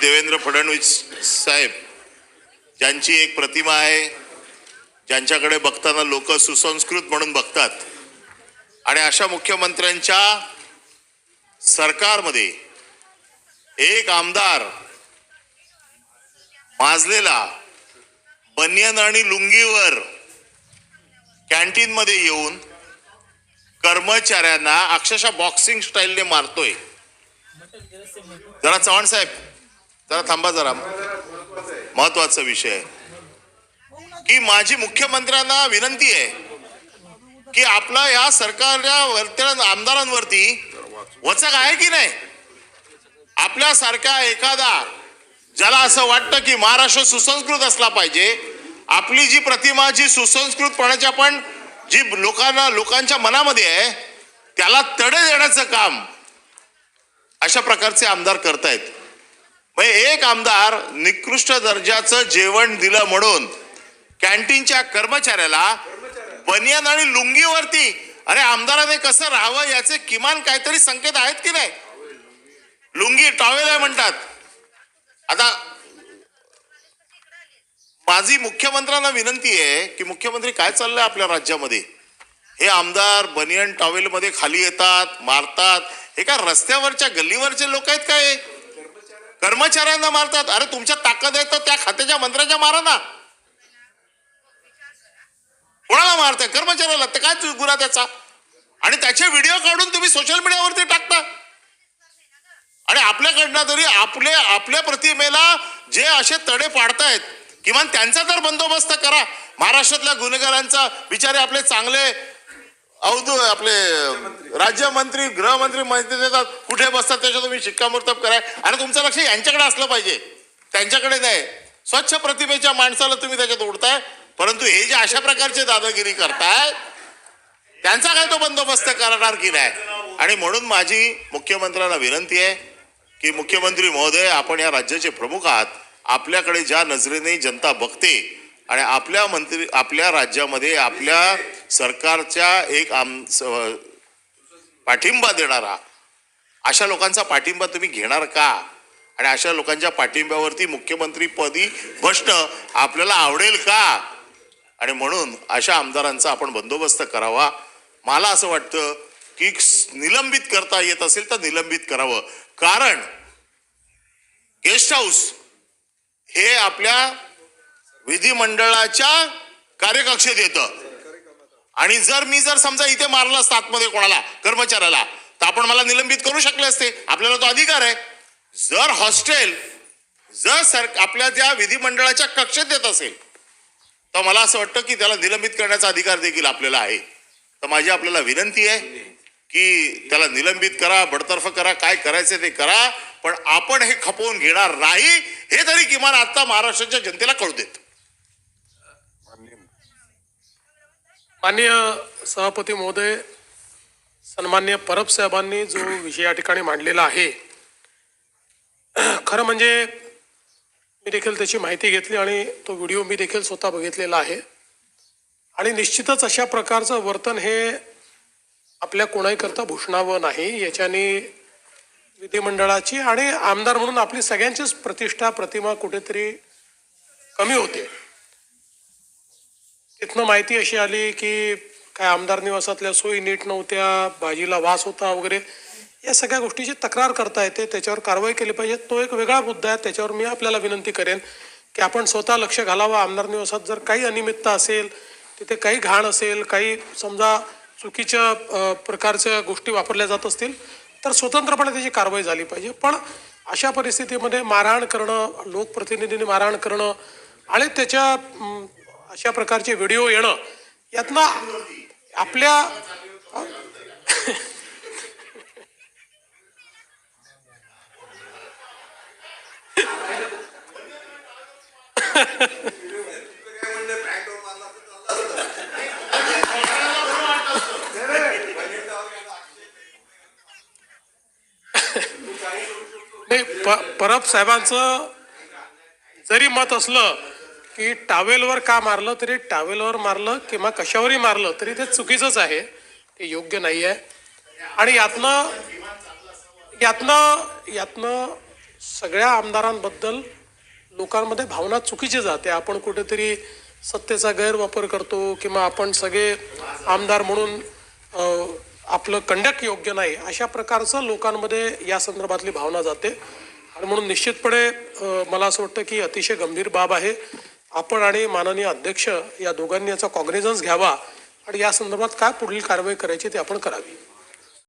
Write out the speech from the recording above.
देवेंद्र फडणवीस साहेब ज्यांची एक प्रतिमा आहे ज्यांच्याकडे बघताना लोक सुसंस्कृत म्हणून बघतात आणि अशा मुख्यमंत्र्यांच्या सरकारमध्ये एक आमदार माजलेला बनियन आणि लुंगीवर कॅन्टीन मध्ये येऊन कर्मचाऱ्यांना अक्षरशः बॉक्सिंग स्टाईलने मारतोय. जरा चव्हाण साहेब जरा थांबा जरा. महत्त्वाचा विषय आहे. की माझी मुख्यमंत्र्यांना विनंती आहे की आपला या सरकारच्या वरत्या आमदारांवरती वचक आहे की नाही? आपल्यासारखा एखादा ज्याला असं वाटतं की महाराष्ट्र सुसंस्कृत असला पाहिजे आपली जी प्रतिमा जी सुसंस्कृतपणाची पण जी लोकांना लोकांच्या मनामध्ये आहे त्याला तडे देण्याचं काम अशा प्रकारचे आमदार करतायत. एक आमदार निकृष्ट दर्जाचं जेवण दिलं म्हणून कॅन्टीनच्या कर्मचाऱ्याला बनियन आणि लुंगीवरती अरे आमदाराने कसं राहावं याचे किमान काहीतरी संकेत आहेत की नाही? लुंगी टॉवेल आहे म्हणतात. आता माझी मुख्यमंत्र्यांना विनंती आहे की मुख्यमंत्री काय चाललंय आपल्या राज्यामध्ये? हे आमदार बनियन टॉवेल मध्ये खाली येतात मारतात. हे काय रस्त्यावरच्या गल्लीवरचे लोक आहेत काय? कर्मचाऱ्यांना मारतात. अरे तुमच्या ताकद आहे तर त्या खात्याच्या मंत्र्याच्या मारा ना. कोणाला मारताय? कर्मचाऱ्याला. ते काय गुन्हा त्याचा? आणि त्याचे व्हिडिओ काढून तुम्ही सोशल मीडियावरती टाकता. आणि आपल्याकडनं तरी आपले आपल्या प्रतिमेला जे असे तडे पाडतायत किमान त्यांचा तर बंदोबस्त करा. महाराष्ट्रातल्या गुन्हेगारांचा बिचारे आपले चांगले अवधू आपले राज्यमंत्री गृहमंत्री माहिती देतात. कुठे बसतात त्याच्या तुम्ही शिक्कामोर्तब कराय. आणि तुमचं लक्ष यांच्याकडे असलं पाहिजे. त्यांच्याकडे नाही. स्वच्छ प्रतिमेच्या माणसाला तुम्ही त्याच्यात ओढताय. परंतु हे जे अशा प्रकारचे दादागिरी करताय त्यांचा काय तो बंदोबस्त करणार की नाही? आणि म्हणून माझी मुख्यमंत्र्यांना विनंती आहे की मुख्यमंत्री महोदय आपण या राज्याचे प्रमुख आहात. आपल्याकडे ज्या नजरेने जनता बघते आणि आपल्या मंत्री आपल्या राज्यामध्ये आपल्या सरकारच्या एक आम पाठिंबा देणारा अशा लोकांचा पाठिंबा तुम्ही घेणार का? आणि अशा लोकांच्या पाठिंब्यावरती मुख्यमंत्रीपदी भ्रष्ट बसणं आपल्याला आवडेल का? आणि म्हणून अशा आमदारांचा आपण बंदोबस्त करावा. मला असं वाटतं की निलंबित करता येत असेल तर निलंबित करावं. कारण गेस्ट हाऊस हे आपल्या विधिमंडळाच्या कार्यकक्षेत येतं. आणि जर मी जर समजा इथे मारलं असतं आतमध्ये कोणाला कर्मचाऱ्याला तर आपण मला निलंबित करू शकले असते. आपल्याला तो अधिकार आहे. जर हॉस्टेल जर सर आपल्या ज्या विधिमंडळाच्या कक्षेत येत असेल तर मला असं वाटतं की त्याला निलंबित करण्याचा अधिकार देखील आपल्याला आहे. तर माझी आपल्याला विनंती आहे की त्याला निलंबित करा बडतर्फ करा काय करायचं ते करा पण आपण हे खपवून घेणार नाही हे तरी किमान आता महाराष्ट्राच्या जनतेला कळू देत. माननीय सभापती महोदय सन्मान्य परब साहेबांनी जो विषय या ठिकाणी मांडलेला आहे खरं म्हणजे मी देखील त्याची माहिती घेतली आणि तो व्हिडिओ मी देखील स्वतः बघितलेला आहे. आणि निश्चितच अशा प्रकारचं वर्तन हे आपल्या कोणाहीकरता भूषणावं नाही याच्याने विधिमंडळाची आणि आमदार म्हणून आपली सगळ्यांचीच प्रतिष्ठा प्रतिमा कुठेतरी कमी होते. तिथनं माहिती अशी आली की काय आमदार निवासातल्या सोयी नीट नव्हत्या भाजीला वास होता वगैरे या सगळ्या गोष्टीची तक्रार करता येते. त्याच्यावर कारवाई केली पाहिजे. तो एक वेगळा मुद्दा आहे. त्याच्यावर मी आपल्याला विनंती करेन की आपण स्वतः लक्ष घालावं. आमदार निवासात जर काही अनियमितता असेल तिथे काही घाण असेल काही समजा चुकीच्या प्रकारच्या गोष्टी वापरल्या जात असतील तर स्वतंत्रपणे त्याची कारवाई झाली पाहिजे. पण अशा परिस्थितीमध्ये मारहाण करणं लोकप्रतिनिधींनी मारहाण करणं आणि त्याच्या अशा प्रकारचे व्हिडिओ येणं यातनं आपल्या नाही प- परब साहेबांचं जरी मत असलं की टावेलवर का मारलं तरी टावेलवर मारलं किंवा कशावरही मारलं तरी ते चुकीचंच आहे. ते योग्य नाही आहे आणि यातनं यातनं यातनं सगळ्या आमदारांबद्दल लोकांमध्ये भावना चुकीची जाते. आपण कुठेतरी सत्तेचा गैरवापर करतो किंवा आपण सगळे आमदार म्हणून आपलं कंडक्ट योग्य नाही अशा प्रकारचं लोकांमध्ये या संदर्भातली भावना जाते. आणि म्हणून निश्चितपणे मला असं वाटतं की अतिशय गंभीर बाब आहे. आपण आणि माननीय अध्यक्ष या दोघांनी याचा कॉग्निझन्स घ्यावा आणि या संदर्भात काय पुढील कारवाई करायची ती आपण करावी.